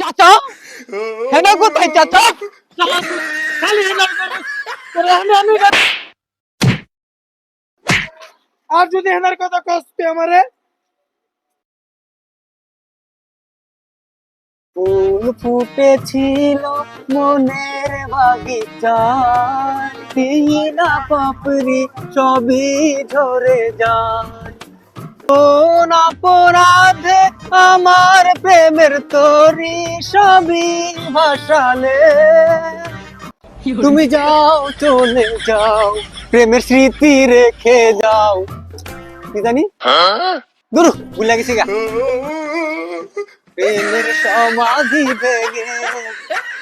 চাচা? হেনা কোথায় চাচা? খালি হেনা আমি আমি আর যদি হেনার কথা কষ্ট আমারে? ফুল ফুটেছিল মনের বাগিচায়। তিনা পাপড়ি সবই ঝরে যায়। কোন অপরাধে আমার প্রেমের তরি সবই ভাসালে। তুমি যাও, চলে যাও, প্রেমের স্মৃতি রেখে যাও। কি জানি? দূর ভুলে গেছি গা। প্রেমের সমাধি ভেঙে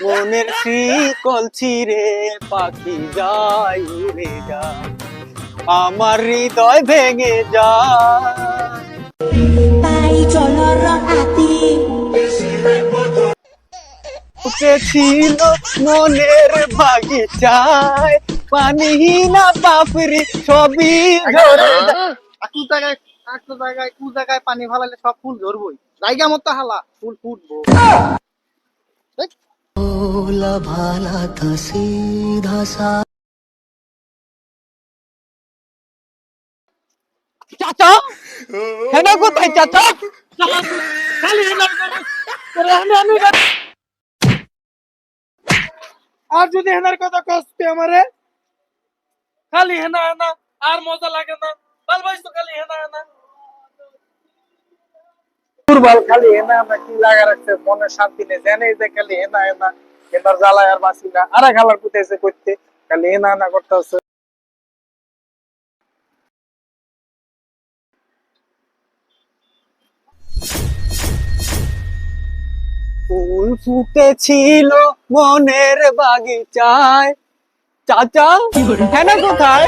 মনের শিকল ছিঁড়ে পাখি যাই উড়ে যায়। আমার হৃদয় ভেঙে যায়। ছিল মনের বাগিচায়। পানিহীনা পাপড়ি সবই ঝরে আকু জায়গায় আকু জায়গায় কু জায়গায় পানি সব ফুল ধরবই জায়গা মতো হালা ফুল ফুটবো। চাচা? হেনা কোথায় চাচা? খালি হেনা করে আমি আমি আর যদি হেনার কথা কষ্ট আমারে? খালি হেনা হেনা, আর মজা লাগে না। বাল তো খালি হেনা হেনা। খালি হেনা হেনা, কি লাগা রাখছে? মনে শান্তি নেই। জানে যে খালি হেনা হেনা, হেনার জ্বালায় আর বাঁচি না। আর এক হালার করতে। খালি হেনা হেনা করতে ফুল ফুটেছিল মনের বাগিচায়। চাচা হেনা কোথায়?